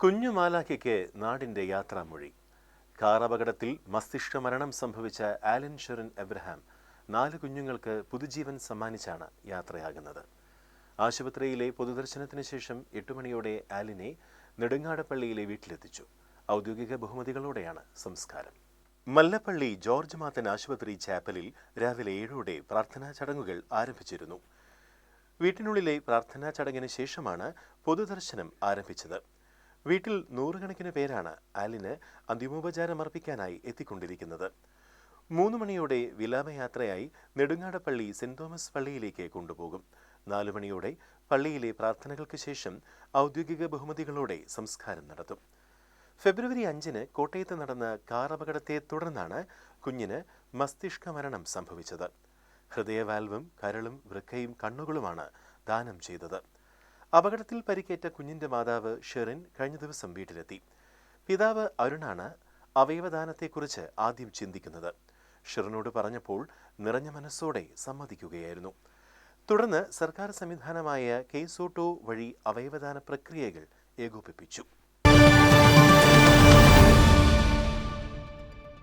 കുഞ്ഞുമാലാഖയ്ക്ക് നാടിന്റെ യാത്രാമൊഴി. കാർ അപകടത്തിൽ മസ്തിഷ്ക മരണം സംഭവിച്ച ആലൻ ഷെറിൻ എബ്രഹാം നാല് കുഞ്ഞുങ്ങൾക്ക് പുതുജീവൻ സമ്മാനിച്ചാണ് യാത്രയാകുന്നത്. ആശുപത്രിയിലെ പൊതുദർശനത്തിന് ശേഷം എട്ട് മണിയോടെ ആലിനെ നെടുങ്ങാടപ്പള്ളിയിലെ വീട്ടിലെത്തിച്ചു. ഔദ്യോഗിക ബഹുമതികളോടെയാണ് സംസ്കാരം. മല്ലപ്പള്ളി ജോർജ് മാത്തൻ ആശുപത്രി ചാപ്പലിൽ രാവിലെ ഏഴോടെ പ്രാർത്ഥനാ ചടങ്ങുകൾ ആരംഭിച്ചിരുന്നു. വീട്ടിനുള്ളിലെ പ്രാർത്ഥനാ ചടങ്ങിന് ശേഷമാണ് പൊതുദർശനം ആരംഭിച്ചത്. വീട്ടിൽ നൂറുകണക്കിന് പേരാണ് അലിന് അന്തിമോപചാരം അർപ്പിക്കാനായി എത്തിക്കൊണ്ടിരിക്കുന്നത്. മൂന്ന് മണിയോടെ വിലാപയാത്രയായി നെടുങ്ങാടപ്പള്ളി സെന്റ് തോമസ് പള്ളിയിലേക്ക് കൊണ്ടുപോകും. നാലു മണിയോടെ പള്ളിയിലെ പ്രാർത്ഥനകൾക്ക് ശേഷം ഔദ്യോഗിക ബഹുമതികളോടെ സംസ്കാരം നടത്തും. ഫെബ്രുവരി അഞ്ചിന് കോട്ടയത്ത് നടന്ന കാർ അപകടത്തെ തുടർന്നാണ് കുഞ്ഞിന് മസ്തിഷ്ക മരണം സംഭവിച്ചത്. ഹൃദയവാൽവും കരളും വൃക്കയും കണ്ണുകളുമാണ് ദാനം ചെയ്തത്. അപകടത്തിൽ പരിക്കേറ്റ കുഞ്ഞിന്റെ മാതാവ് ഷെറിൻ കഴിഞ്ഞ ദിവസം വീട്ടിലെത്തി. പിതാവ് അരുണാണ് അവയവദാനത്തെക്കുറിച്ച് ആദ്യം ചിന്തിക്കുന്നത്. ഷെറിനോട് പറഞ്ഞപ്പോൾ നിറഞ്ഞ മനസ്സോടെ സമ്മതിക്കുകയായിരുന്നു. തുടർന്ന് സർക്കാർ സംവിധാനമായ കേസോട്ടോ വഴി അവയവദാന പ്രക്രിയകൾ ഏകോപിപ്പിച്ചു.